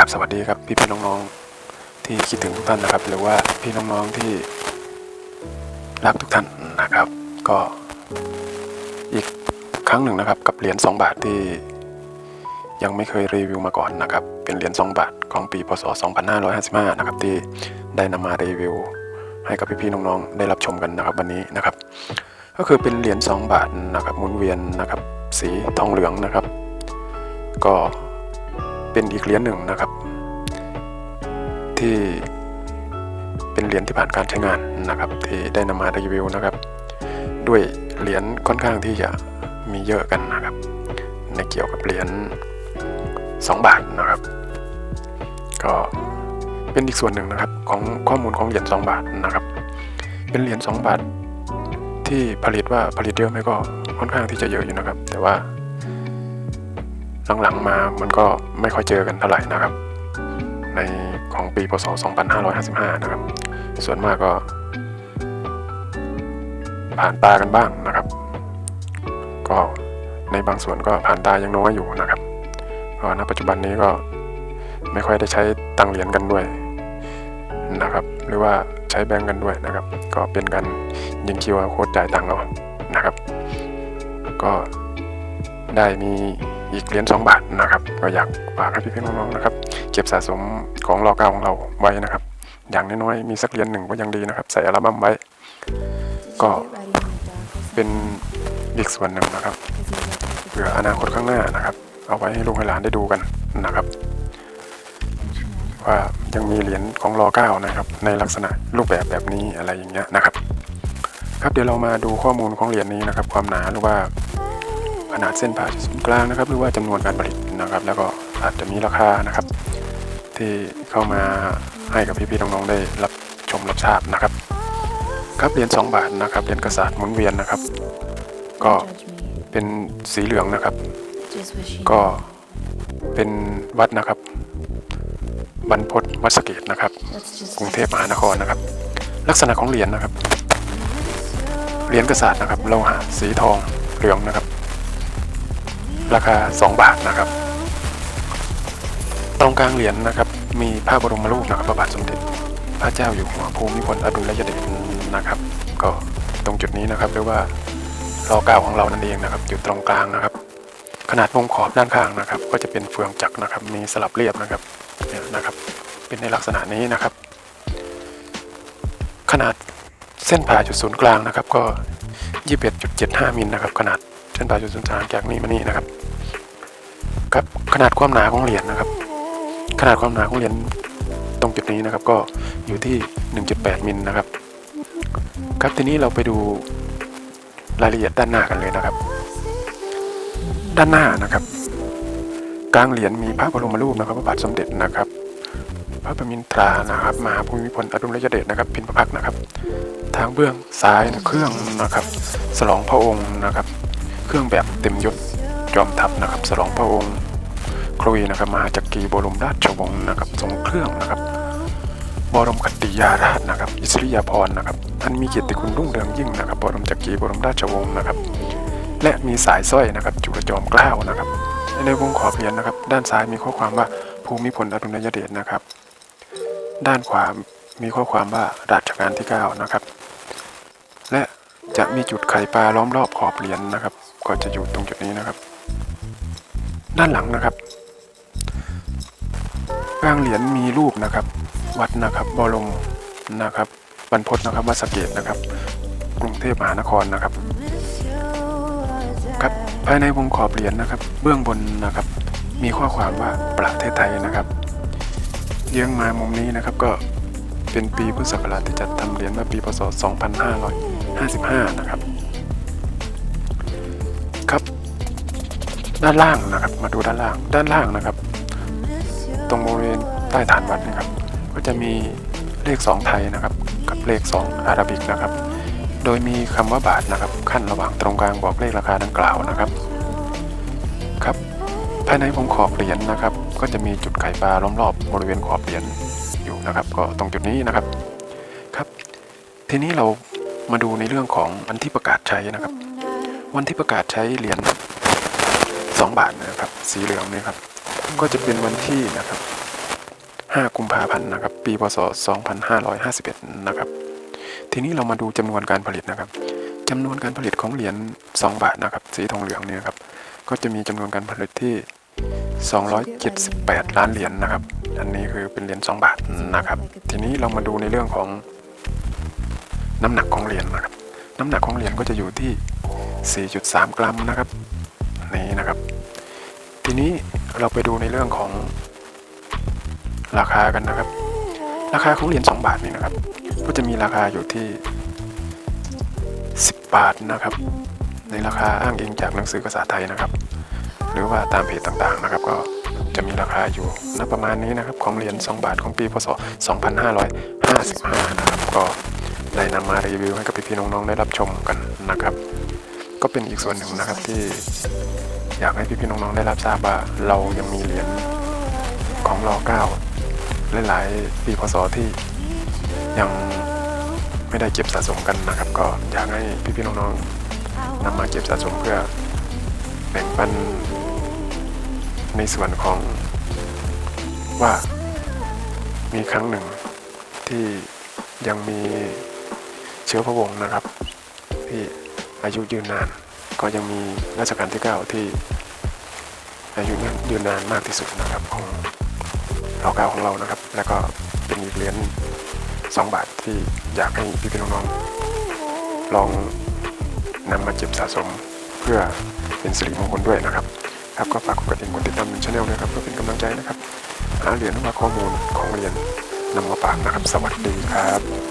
ราบสวัสดีครับพี่พี่ๆน้องๆที่คิดถึงทุกท่านนะครับ หรือว่าพี่น้องๆที่รักทุกท่านนะครับ ก็อีกครั้งหนึ่งนะครับ กับเหรียญ2บาทที่ยังไม่เคยรีวิวมาก่อนนะครับ เป็นเหรียญ2บาทของปีพศ 2555 นะครับ ที่ได้นำมารีวิว ให้กับพี่ๆน้องๆได้รับชมกันนะครับวันนี้นะครับ ก็คือเป็นเหรียญ2บาทนะครับหมุนเวียนนะครับ สีทองเหลืองนะครับ ก็ เป็นอีกเหรียญหนึ่งนะครับ ที่เป็นเหรียญที่ผ่านการใช้งานนะครับ ที่ได้นำมารีวิวนะครับ ด้วยเหรียญค่อนข้างที่จะมีเยอะกันนะครับ ในเกี่ยวกับเหรียญ2บาทนะครับ ก็เป็นอีกส่วนหนึ่งนะครับของข้อมูลของเหรียญ2บาทนะครับ เป็นเหรียญ2บาทที่ผลิตว่าผลิตเยอะไหมก็ค่อนข้างที่จะเยอะอยู่นะครับ แต่ว่า หลังๆมามันก็ไม่ค่อยเจอกันเท่าไหร่นะครับ ในของปีพศ 2555 นะครับ ส่วนมากก็ ผ่านตากันบ้างนะครับ ก็ในบางส่วนก็ผ่านตายังน้อยอยู่นะครับก็ณปัจจุบันนี้ก็ไม่ค่อยได้ใช้ตังเหรียญกันด้วยนะครับ หรือว่าใช้แบงก์กันด้วยนะครับ ก็เป็นการยิงคิวโค้ดจ่ายตังค์เอานะครับ ก็ได้มี อีกเหรียญ2บาทนะครับ ก็อยากฝากให้พี่ๆน้องๆนะครับ เก็บสะสมของรอเก้าของเราไว้นะครับ อย่างน้อยๆมีสักเหรียญหนึ่งก็ยังดีนะครับ ใส่อัลบั้มไว้ ก็เป็นอีกส่วนหนึ่งนะครับเผื่ออนาคตข้างหน้านะครับ เอาไว้ให้ลูกให้หลานได้ดูกันนะครับ ว่ายังมีเหรียญของรอเก้านะครับ ในลักษณะรูปแบบแบบนี้อะไรอย่างเงี้ยนะครับ ครับเดี๋ยวเรามาดูข้อมูลของเหรียญนี้นะครับ ความหนาหรือว่า นาดเส้นผ่าศูนย์กลางนะครับ หรือว่าจำนวนการผลิตนะครับ แล้วก็อาจจะมีราคานะครับ ที่เข้ามาให้กับพี่ๆน้องๆได้รับชมรับทราบนะครับ ครับเหรียญ2บาทนะครับเหรียญกษัตริย์หมุนเวียนนะครับ ก็เป็นสีเหลืองนะครับ ก็เป็นวัดนะครับบรรพตวัดสเกตนะครับ กรุงเทพมหานครนะครับ ลักษณะของเหรียญนะครับเหรียญกษัตริย์นะครับโลหะสีทองเหลืองนะครับ ราคา 2 บาทนะครับ ตรงกลางเหรียญนะครับ มีพระบรมรูปนะครับพระบาทสมเด็จพระเจ้าอยู่หัวภูมิพลอดุลยเดชนะครับ ก็ตรงจุดนี้นะครับเรียกว่ารอเก้าของเรานั่นเองนะครับอยู่ตรงกลางนะครับ ขนาดวงขอบด้านข้างนะครับ ก็จะเป็นเฟืองจักรนะครับ มีสลับเรียบนะครับเนี่ยนะครับ เป็นในลักษณะนี้นะครับ ขนาดเส้นผ่าจุดศูนย์กลางนะครับ ก็ 21.75มิลนะครับ ขนาด ส้นผ่าจุดศูนย์กลางจากนี้มานี่นะครับ ครับขนาดความหนาของเหรียญนะครับ ขนาดความหนาของเหรียญตรงจุดนี้นะครับ ก็อยู่ที่ 1.8 มิลนะครับ ครับทีนี้เราไปดูรายละเอียดด้านหน้ากันเลยนะครับ ด้านหน้านะครับ กลางเหรียญมีพระบรมรูปนะครับพระบาทสมเด็จนะครับ พระประมินทรานะครับมหาภูมิพลอดุลยเดชนะครับ พิมพ์พระพักนะครับ ทางเบื้องซ้ายนะเครื่องนะครับ สลองพระองค์นะครับ เครื่องแบบเต็มยศจอมทัพนะครับสลองพระองค์ครุยนะครับมหาจักรีบรมราชวงศ์นะครับทรงเครื่องนะครับบรมคติยาราชนะครับ อิสริยาภรณ์นะครับท่านมีเกียรติคุณรุ่งเรืองยิ่งนะครับบรมจักรีบรมราชวงศ์นะครับ และมีสายสร้อยนะครับ จุลจอมเกล้านะครับ ในวงขอบเหรียญนะครับ ด้านซ้ายมีข้อความว่าภูมิพลอดุลยเดชนะครับ ด้านขวามีข้อความว่ารัชกาลที่ 9 นะครับ จะมีจุดไข่ปลาล้อมรอบขอบเหรียญนะครับ ก็จะอยู่ตรงจุดนี้นะครับ ด้านหลังนะครับกลางเหรียญมีรูปนะครับ วัดนะครับบรมนะครับบรรพตนะครับวัดสเกตนะครับ กรุงเทพมหานครนะครับ ครับภายในวงขอบเหรียญนะครับ เบื้องบนนะครับ มีข้อความว่าประเทศไทยนะครับ เยื้องมามุมนี้นะครับก็เป็นปีพุทธศักราชที่จัดทำเหรียญเมื่อปีพศ 55 นะครับ ครับ ด้านล่างนะครับ มาดูด้านล่าง ด้านล่างนะครับ ตรงบริเวณใต้ฐานวัดนะครับ ก็จะมีเลข 2 ไทยนะครับ กับเลข 2 อาราบิกนะครับ โดยมีคำว่าบาทนะครับขั้นระหว่างตรงกลางบอกเลขราคาดังกล่าวนะครับครับ ภายในวงขอบเหรียญนะครับ ก็จะมีจุดไข่ปลาล้อมรอบบริเวณขอบเหรียญอยู่นะครับ ก็ตรงจุดนี้นะครับครับ ทีนี้เรา มาดูในเรื่องของวันที่ประกาศใช้นะครับ วันที่ประกาศใช้เหรียญ2 บาทนะครับ สีเหลืองนี่ครับ ก็จะเป็นวันที่นะครับ 5 กุมภาพันธ์นะครับ ปี พศ 2551 นะครับ ทีนี้เรามาดูจำนวนการผลิตนะครับจำนวนการผลิตของเหรียญ2 บาทนะครับ สีทองเหลืองเนี่ยครับ ก็จะมีจำนวนการผลิตที่ 278 ล้านเหรียญนะครับ อันนี้คือเป็นเหรียญ2บาทนะครับ ทีนี้เรามาดูในเรื่องของ น้ำหนักของเหรียญนะครับ น้ำหนักของเหรียญก็จะอยู่ที่ 4.3 กรัมนะครับนี่นะครับ ทีนี้เราไปดูในเรื่องของราคากันนะครับ ราคาของเหรียญ2บาทนี่นะครับ ก็จะมีราคาอยู่ที่ 10 บาทนะครับ ในราคาอ้างอิงจากหนังสือภาษาไทยนะครับ หรือว่าตามเพจต่างๆนะครับก็จะมีราคาอยู่ณประมาณนี้นะครับ ของเหรียญ2บาทของปีพศ 2555 นะครับก็ ได้นำมารีวิวให้กับพี่ๆน้องๆได้รับชมกันนะครับ ก็เป็นอีกส่วนหนึ่งนะครับที่อยากให้พี่ๆน้องๆได้รับทราบว่าเรายังมีเหรียญของรอเก้าหลายๆปีพศที่ยังไม่ได้เก็บสะสมกันนะครับ ก็อยากให้พี่ๆน้องๆนำมาเก็บสะสมเพื่อแบ่งปันในส่วนของว่ามีครั้งหนึ่งที่ยังมี เชื้อพระวงศ์นะครับ ที่อายุยืนนาน ก็ยังมีรัชกาลที่ 9 ที่อายุยืนนานมากที่สุดนะครับของเราเก้าของเรานะครับ แล้วก็เป็นอีกเหรียญสองบาทที่อยากให้พี่พี่น้องๆลองนำมาเก็บสะสมเพื่อเป็นสิริมงคลด้วยนะครับครับก็ฝากกดกระดิ่งกดติดตามช่องด้วยครับเพื่อเป็นกำลังใจนะครับหาเหรียญหรือว่าข้อมูลของเหรียญนำมาฝากนะครับ สวัสดีครับ